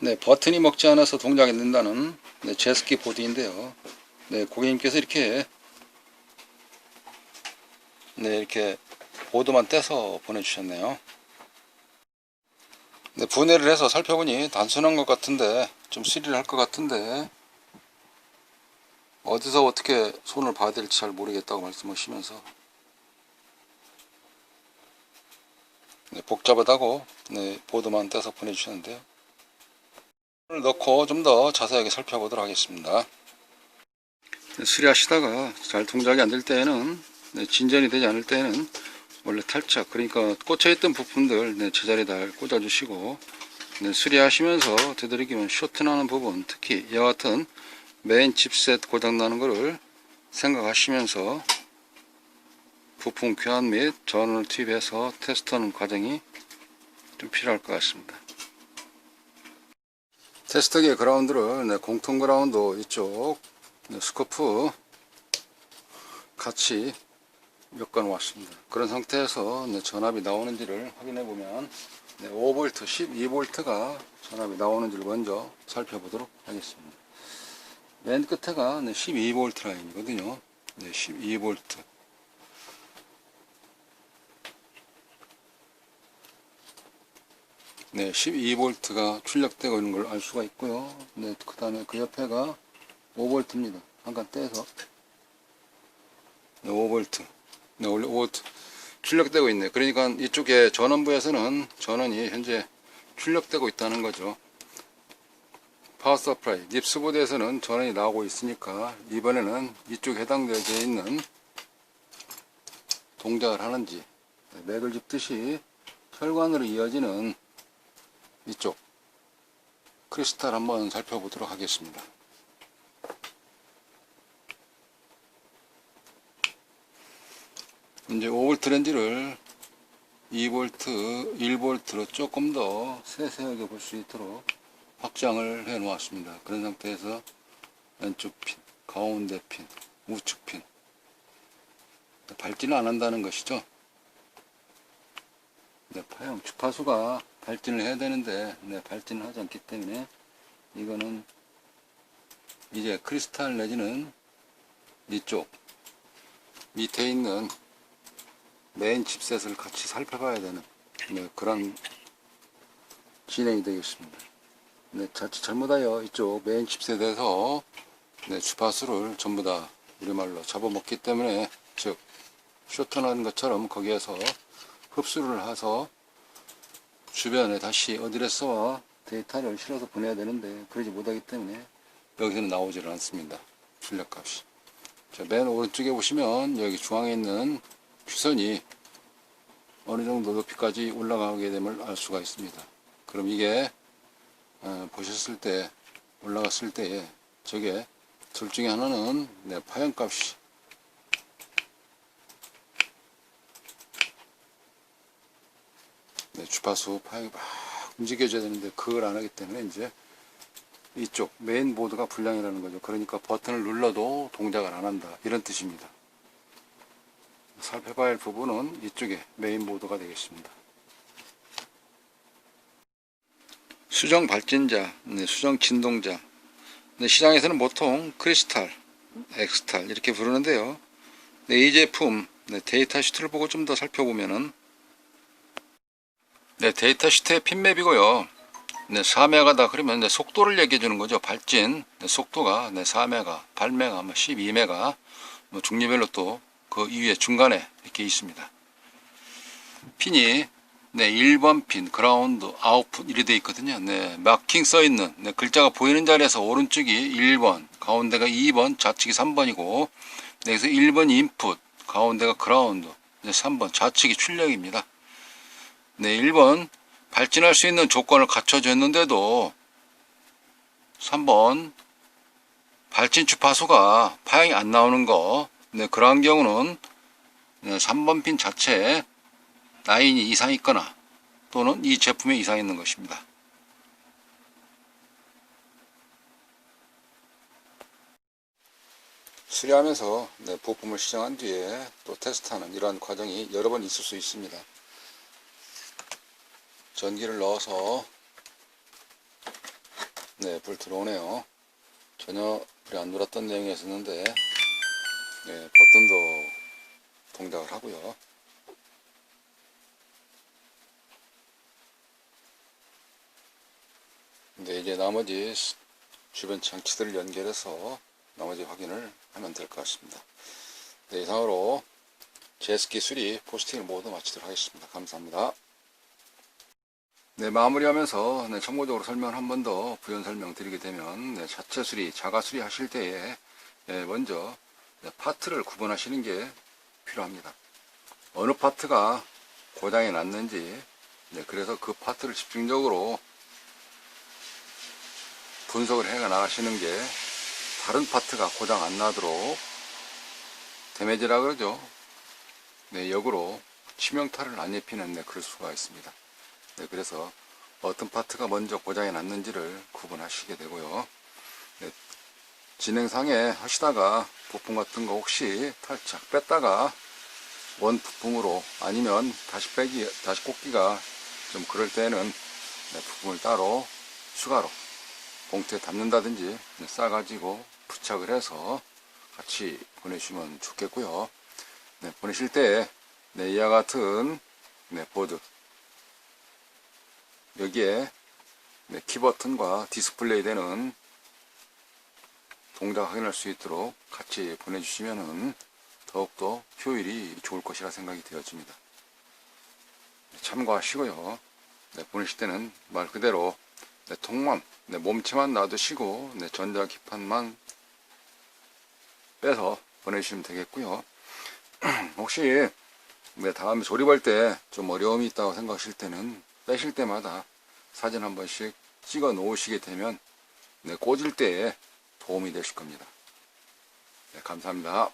네, 버튼이 먹지 않아서 동작이 안 된다는 네, 제스키 보드인데요. 네, 고객님께서 이렇게 네, 이렇게 보드만 떼서 보내주셨네요. 네, 분해를 해서 살펴보니 단순한 것 같은데 좀 스릴할 것 같은데 어디서 어떻게 손을 봐야 될지 잘 모르겠다고 말씀하시면서 네, 복잡하다고 네, 보드만 떼서 보내주셨는데요. 을 넣고 좀 더 자세하게 살펴보도록 하겠습니다. 네, 수리하시다가 잘 동작이 안 될 때에는 네, 진전이 되지 않을 때에는 원래 탈착 그러니까 꽂혀있던 부품들 네, 제자리에 잘 꽂아주시고 네, 수리하시면서 되도록이면 쇼트나는 부분 특히 같은 메인 칩셋 고장나는 것을 생각하시면서 부품 교환 및 전원을 투입해서 테스트하는 과정이 좀 필요할 것 같습니다. 테스트기의 그라운드를 네, 공통 그라운드 이쪽 네, 스코프 같이 엮어 놓았습니다. 그런 상태에서 네, 전압이 나오는지를 확인해 보면 네, 5V, 12V가 전압이 나오는지를 먼저 살펴보도록 하겠습니다. 맨 끝에가 네, 12V 라인이거든요. 네, 12V. 네, 12V가 출력되고 있는 걸 알 수가 있고요. 네, 그 다음에 그 옆에가 5V입니다. 잠깐 떼서. 네, 5V. 네, 원래 5V 출력되고 있네. 그러니까 이쪽에 전원부에서는 전원이 현재 출력되고 있다는 거죠. 파워 서프라이, 닙스보드에서는 전원이 나오고 있으니까 이번에는 이쪽 해당되어 있는 동작을 하는지 네, 맥을 짚듯이 혈관으로 이어지는 이쪽 크리스탈 한번 살펴보도록 하겠습니다. 이제 5V 렌즈를 2V, 1V로 조금 더 세세하게 볼 수 있도록 확장을 해 놓았습니다. 그런 상태에서 왼쪽 핀, 가운데 핀, 우측 핀 밟지는 안 한다는 것이죠. 네, 파형 주파수가 발진을 해야 되는데 네, 발진을 하지 않기 때문에 이거는 이제 크리스탈 내지는 이쪽 밑에 있는 메인 칩셋을 같이 살펴봐야 되는 네, 그런 진행이 되겠습니다. 네, 자칫 잘못하여 이쪽 메인 칩셋에서 네, 주파수를 전부 다 우리말로 잡아먹기 때문에 즉 쇼트하는 것처럼 거기에서 흡수를 해서 주변에 다시 어드레스와 데이터를 실어서 보내야 되는데 그러지 못하기 때문에 여기서는 나오지를 않습니다. 출력값이. 자, 맨 오른쪽에 보시면 여기 중앙에 있는 휘선이 어느 정도 높이까지 올라가게 됨을 알 수가 있습니다. 그럼 이게 어, 보셨을 때 올라갔을 때에 저게 둘 중에 하나는 네, 파형값이 네, 주파수 파형이 막 움직여줘야 되는데 그걸 안 하기 때문에 이제 이쪽 메인 보드가 불량이라는 거죠. 그러니까 버튼을 눌러도 동작을 안 한다. 이런 뜻입니다. 살펴봐야 할 부분은 이쪽에 메인 보드가 되겠습니다. 수정 발진자, 네, 수정 진동자. 네, 시장에서는 보통 크리스탈, 엑스탈 이렇게 부르는데요. 네, 이 제품 네, 데이터 시트를 보고 좀 더 살펴보면은 네, 데이터 시트의 핀맵이고요. 네, 4메가다 그러면 네, 속도를 얘기해 주는 거죠. 발진 네, 속도가 네, 4메가, 8메가, 뭐 12메가 뭐 중리별로 또 그 이후에 중간에 이렇게 있습니다. 핀이 네, 1번 핀, 그라운드, 아웃풋 이렇게 되어 있거든요. 네, 마킹 써 있는 네, 글자가 보이는 자리에서 오른쪽이 1번, 가운데가 2번, 좌측이 3번이고 네, 여기서 1번 인풋, 가운데가 그라운드, 네, 3번 좌측이 출력입니다. 네, 1번 발진할 수 있는 조건을 갖춰줬는데도 3번 발진 주파수가 파형이 안 나오는 거 네, 그러한 경우는 네, 3번 핀 자체에 라인이 이상이 있거나 또는 이 제품에 이상이 있는 것입니다. 수리하면서 네, 부품을 시정한 뒤에 또 테스트하는 이러한 과정이 여러 번 있을 수 있습니다. 전기를 넣어서 네, 불 들어오네요. 전혀 불이 안 들어왔던 내용이었었는데, 네, 버튼도 동작을 하고요. 근데 이제 나머지 스- 주변 장치들을 연결해서 나머지 확인을 하면 될 것 같습니다. 네, 이상으로 제스키 수리 포스팅을 모두 마치도록 하겠습니다. 감사합니다. 네, 마무리하면서 네, 참고적으로 설명을 한 번 더 부연 설명 드리게 되면 네, 자체 수리, 자가 수리 하실 때에 네, 먼저 네, 파트를 구분하시는 게 필요합니다. 어느 파트가 고장이 났는지 네, 그래서 그 파트를 집중적으로 분석을 해 나가시는 게 다른 파트가 고장 안 나도록 데매지라 그러죠. 네, 역으로 치명타를 안 입히는 네, 그럴 수가 있습니다. 네, 그래서 어떤 파트가 먼저 고장이 났는지를 구분하시게 되고요. 네, 진행상에 하시다가 부품 같은 거 혹시 탈착 뺐다가 원 부품으로 아니면 다시 빼기, 다시 꽂기가 좀 그럴 때는 네, 부품을 따로 추가로 봉투에 담는다든지 네, 싸가지고 부착을 해서 같이 보내주시면 좋겠고요. 네, 보내실 때 네, 이와 같은 네, 보드 여기에 네, 키 버튼과 디스플레이 되는 동작 확인할 수 있도록 같이 보내주시면 더욱더 효율이 좋을 것이라 생각이 되어집니다. 네, 참고하시고요. 네, 보내실 때는 말 그대로 네, 통만, 네, 몸체만 놔두시고 네, 전자 기판만 빼서 보내주시면 되겠고요. 혹시 네, 다음에 조립할 때 좀 어려움이 있다고 생각하실 때는 빼실 때마다 사진 한 번씩 찍어 놓으시게 되면 네, 꽂을 때에 도움이 되실 겁니다. 네, 감사합니다.